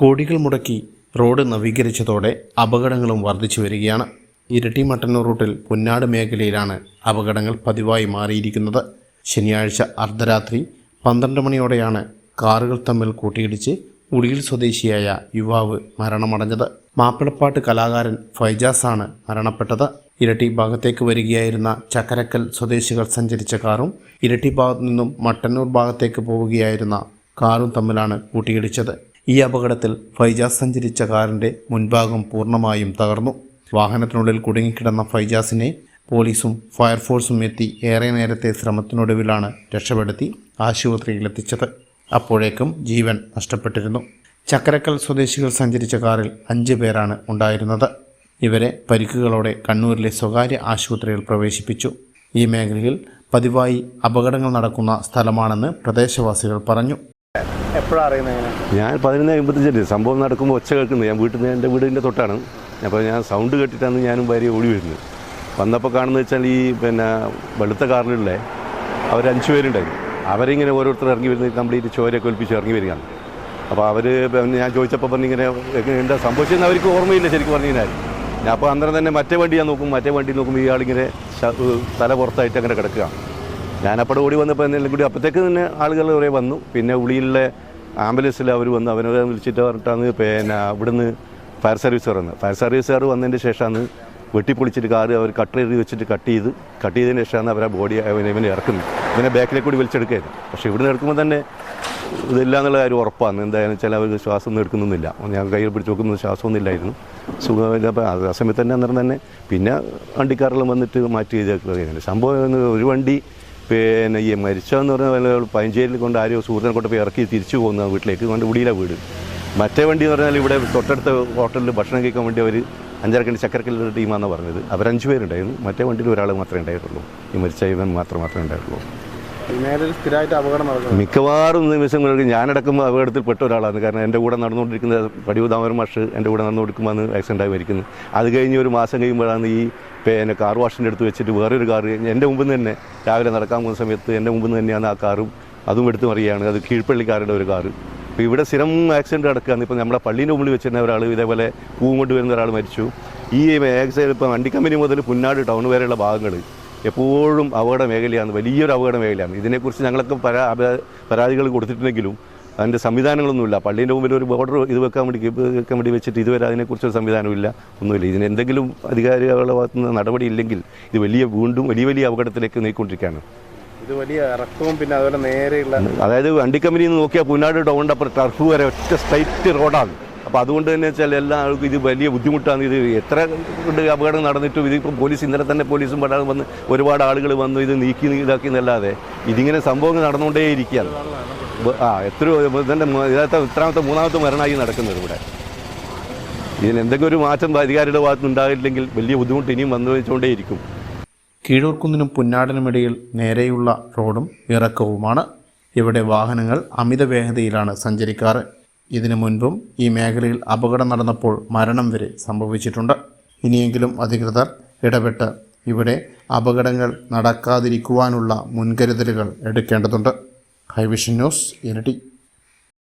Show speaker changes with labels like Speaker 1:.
Speaker 1: കോടികൾ മുടക്കി റോഡ് നവീകരിച്ചതോടെ അപകടങ്ങളും വർദ്ധിച്ചു വരികയാണ്. ഇരട്ടി മട്ടന്നൂർ റൂട്ടിൽ പുന്നാട് മേഖലയിലാണ് അപകടങ്ങൾ പതിവായി മാറിയിരിക്കുന്നത്. ശനിയാഴ്ച അർദ്ധരാത്രി പന്ത്രണ്ട് മണിയോടെയാണ് കാറുകൾ തമ്മിൽ കൂട്ടിയിടിച്ച് ഉളിയിൽ സ്വദേശിയായ യുവാവ് മരണമടഞ്ഞത്. മാപ്പിളപ്പാട്ട് കലാകാരൻ ഫൈജാസാണ് മരണപ്പെട്ടത്. ഇരട്ടി ഭാഗത്തേക്ക് വരികയായിരുന്ന ചക്കരക്കൽ സ്വദേശികൾ സഞ്ചരിച്ച കാറും ഇരട്ടി ഭാഗത്തു നിന്നും മട്ടന്നൂർ ഭാഗത്തേക്ക് പോവുകയായിരുന്ന കാറും തമ്മിലാണ് കൂട്ടിയിടിച്ചത്. ഈ അപകടത്തിൽ ഫൈജാസ് സഞ്ചരിച്ച കാറിന്റെ മുൻഭാഗം പൂർണമായും തകർന്നു. വാഹനത്തിനുള്ളിൽ കുടുങ്ങിക്കിടന്ന ഫൈജാസിനെ പോലീസും ഫയർഫോഴ്സും എത്തി ഏറെ നേരത്തെ ശ്രമത്തിനൊടുവിലാണ് രക്ഷപ്പെടുത്തി ആശുപത്രിയിലെത്തിച്ചത്. അപ്പോഴേക്കും ജീവൻ നഷ്ടപ്പെട്ടിരുന്നു. ചക്കരക്കൽ സ്വദേശികൾ സഞ്ചരിച്ച കാറിൽ അഞ്ച് പേരാണ് ഉണ്ടായിരുന്നത്. ഇവരെ പരിക്കുകളോടെ കണ്ണൂരിലെ സ്വകാര്യ ആശുപത്രിയിൽ പ്രവേശിപ്പിച്ചു. ഈ മേഖലയിൽ പതിവായി അപകടങ്ങൾ നടക്കുന്ന സ്ഥലമാണെന്ന് പ്രദേശവാസികൾ പറഞ്ഞു.
Speaker 2: എപ്പോഴാണ്
Speaker 3: ഞാൻ പതിനൊന്ന് അമ്പത്തഞ്ചിന്റെ സംഭവം നടക്കുമ്പോൾ ഒച്ച കേൾക്കുന്നത്. ഞാൻ വീട്ടിൽ നിന്ന് എന്റെ വീടിന്റെ തൊട്ടാണ്. അപ്പോൾ ഞാൻ സൗണ്ട് കേട്ടിട്ടാണ് ഞാനും ഭാര്യ ഓടി വരുന്നത്. വന്നപ്പോൾ കാണുന്നത് വെച്ചാൽ ഈ പിന്നെ വെളുത്ത കാറിലുള്ള അവർ അഞ്ച് പേരുണ്ടായിരുന്നു. അവരിങ്ങനെ ഓരോരുത്തർ ഇറങ്ങി വരുന്നത് കംപ്ലീറ്റ് ചോരൊക്കെ ഒലിപ്പിച്ച് ഇറങ്ങി വരികയാണ്. അപ്പോൾ അവർ ഞാൻ ചോദിച്ചപ്പോൾ പറഞ്ഞു ഇങ്ങനെ എന്താ സംഭവിച്ചതെന്ന് അവർക്ക് ഓർമ്മയില്ല ശരിക്കും പറഞ്ഞു കഴിഞ്ഞാൽ ഞാൻ അപ്പോൾ അന്നേരം തന്നെ മറ്റേ വണ്ടി ഞാൻ നോക്കും. മറ്റേ വണ്ടി നോക്കുമ്പോൾ ഇയാളിങ്ങനെ തല പുറത്തായിട്ട് അങ്ങനെ കിടക്കുകയാണ്. ഞാനപ്പോൾ ഓടി വന്നപ്പോൾ എന്തെങ്കിലും കൂടി അപ്പോഴത്തേക്ക് തന്നെ ആളുകൾ കുറേ വന്നു. പിന്നെ ഉളിയിലെ ആംബുലൻസിൽ അവർ വന്ന് അവനെ വിളിച്ചിട്ട് പറഞ്ഞിട്ടാണ് പിന്നെ ഇവിടുന്ന് ഫയർ സർവീസുകാർ വന്നത്. ഫയർ സർവീസുകാർ വന്നതിന്റെ ശേഷമാണ് വെട്ടിപ്പൊളിച്ചിട്ട് കാറ് അവർ കട്ട് എഴുതി വെച്ചിട്ട് കട്ട് ചെയ്ത് കട്ട് ചെയ്തതിന് ശേഷമാണ് അവരെ ബോഡി ഇവനെ ഇറക്കുന്നത്. ഇവനെ ബാക്കിലേക്ക് കൂടി വലിച്ചെടുക്കുകയായിരുന്നു. പക്ഷേ ഇവിടുന്ന് എടുക്കുമ്പോൾ തന്നെ ഇതില്ല എന്നുള്ള കാര്യം ഉറപ്പാണ്. എന്തായാലും ചില അവർ ശ്വാസം ഒന്നും എടുക്കുന്നൊന്നുമില്ല ഞാൻ കയ്യിൽ പിടിച്ച് നോക്കുന്നത് ശ്വാസമൊന്നും ഇല്ലായിരുന്നു സുഖമില്ല അപ്പോൾ ആ സമയത്ത് തന്നെ അന്നേരം തന്നെ പിന്നെ വണ്ടിക്കാരെല്ലാം വന്നിട്ട് മാറ്റി ചെയ്തേക്കുകയാണ് സംഭവം ഒരു വണ്ടി പിന്നെ ഈ മരിച്ചതെന്ന് പറഞ്ഞാൽ പഞ്ചേരിയിൽ കൊണ്ട് ആരോ സുഹൃത്തിനെ കൊണ്ട് പോയി ഇറക്കി തിരിച്ചു പോകുന്ന വീട്ടിലേക്ക് കൊണ്ട് വിടിയിലെ വീട്. മറ്റേ വണ്ടി എന്ന് പറഞ്ഞാൽ ഇവിടെ തൊട്ടടുത്ത ഹോട്ടലിൽ ഭക്ഷണം കഴിക്കാൻ വേണ്ടി അവർ അഞ്ചരക്കണ്ടി ചക്കരക്കല്ലൊരു ടീമാണെന്ന് പറഞ്ഞത്. അവരഞ്ച് പേരുണ്ടായിരുന്നു. മറ്റേ വണ്ടിയിൽ ഒരാൾ മാത്രമേ ഉണ്ടായിട്ടുള്ളൂ. ഈ മരിച്ച ഇവൻ മാത്രം മാത്രമേ ഉണ്ടായിട്ടുള്ളൂ. മിക്കവാറും നിമിഷങ്ങളിൽ ഞാനടക്കം അപകടത്തിൽ പെട്ട ഒരാളാണ്. കാരണം എന്റെ കൂടെ നടന്നുകൊണ്ടിരിക്കുന്ന പടിവ് ദാമൻ മാഷ് എന്റെ കൂടെ നടന്നുകൊടുക്കുമ്പോൾ ആക്സിഡന്റായി മരിക്കുന്നു അത് കഴിഞ്ഞ് ഒരു മാസം കഴിയുമ്പോഴാണ് ഈ പിന്നെ കാർ വാഷിന്റെ അടുത്ത് വെച്ചിട്ട് വേറൊരു കാർ എന്റെ മുമ്പിൽ നിന്ന് തന്നെ രാവിലെ നടക്കാൻ പോകുന്ന സമയത്ത് എന്റെ മുമ്പിൽ നിന്ന് തന്നെയാണ് ആ കാറും അതും എടുത്തു മറിയാണ് അത് കീഴ്പ്പള്ളിക്കാരുടെ ഒരു കാറ് അപ്പോൾ ഇവിടെ സ്ഥിരം ആക്സിഡന്റ് നടക്കുകയാണ്. ഇപ്പോൾ നമ്മുടെ പള്ളീന്റെ മുമ്പിൽ വെച്ചിരുന്ന ഒരാൾ ഇതേപോലെ പൂവും കൊണ്ട് വരുന്ന ഒരാൾ മരിച്ചു. ഈ ആക്സിഡന്റ് ഇപ്പോൾ വണ്ടി കമ്പനി മുതൽ പുന്നാട് ടൗൺ വരെയുള്ള ഭാഗങ്ങൾ എപ്പോഴും അപകട മേഖലയാണ് വലിയൊരു അപകട മേഖലയാണ്. ഇതിനെക്കുറിച്ച് ഞങ്ങളൊക്കെ പരാ പരാതികൾ കൊടുത്തിട്ടുണ്ടെങ്കിലും അതിന്റെ സംവിധാനങ്ങളൊന്നുമില്ല. പള്ളീന്റെ മുമ്പിൽ ഒരു ബോർഡർ ഇത് വെക്കാൻ വേണ്ടി വെക്കാൻ വേണ്ടി വെച്ചിട്ട് ഇതുവരെ അതിനെക്കുറിച്ചൊരു സംവിധാനമില്ല ഒന്നുമില്ല. ഇതിന് എന്തെങ്കിലും അധികാരികളുടെ ഭാഗത്തു നിന്ന് നടപടി ഇല്ലെങ്കിൽ ഇത് വലിയ വീണ്ടും വലിയ വലിയ അപകടത്തിലേക്ക് നീക്കൊണ്ടിരിക്കുകയാണ്
Speaker 2: ഇത് വലിയ ഇറക്കവും പിന്നെ അതുപോലെ നേരെയുള്ള
Speaker 3: അതായത് വണ്ടി കമ്പനിയിൽ നിന്ന് നോക്കിയാൽ പുന്നാട് ടൗണിന്റെ അപ്പുറം ടർഫ് വരെ ഒറ്റ സ്ട്രൈറ്റ് റോഡാണ് അപ്പോൾ അതുകൊണ്ട് തന്നെ വെച്ചാൽ എല്ലാ ആൾക്കും ഇത് വലിയ ബുദ്ധിമുട്ടാണ്. ഇത് എത്ര അപകടം നടന്നിട്ടും ഇത് ഇപ്പം പോലീസ് ഇന്നലെ തന്നെ പോലീസും പെടാതെ വന്ന് ഒരുപാട് ആളുകൾ വന്നു ഇത് നീക്കി ഇതാക്കി എന്നല്ലാതെ ഇതിങ്ങനെ സംഭവങ്ങൾ നടന്നുകൊണ്ടേ ഇരിക്കുകയാണ് ആ എത്രയോ ഇതിന്റെ ഇതിനകത്ത് ഇത്രാമത്തെ മൂന്നാമത്തെ മരണമായി നടക്കുന്നത് ഇവിടെ. ഇതിന് എന്തെങ്കിലും ഒരു മാറ്റം അധികാരിയുടെ ഭാഗത്ത് ഉണ്ടാകില്ലെങ്കിൽ വലിയ ബുദ്ധിമുട്ട് ഇനിയും വന്നു വെച്ചുകൊണ്ടേയിരിക്കും.
Speaker 1: കീഴൂർക്കുന്നിനും പുന്നാടനുമിടയിൽ നേരെയുള്ള റോഡും ഇറക്കവുമാണ്. ഇവിടെ വാഹനങ്ങൾ അമിത വേഗതയിലാണ് സഞ്ചരിക്കാറ്. ഇതിനു മുൻപും ഈ മേഖലയിൽ അപകടം നടന്നപ്പോൾ മരണം വരെ സംഭവിച്ചിട്ടുണ്ട്. ഇനിയെങ്കിലും അധികൃതർ ഇടപെട്ട് ഇവിടെ അപകടങ്ങൾ നടക്കാതിരിക്കുവാനുള്ള മുൻകരുതലുകൾ എടുക്കേണ്ടതുണ്ട്. ഹൈവിഷൻ ന്യൂസ് ഇരട്ടി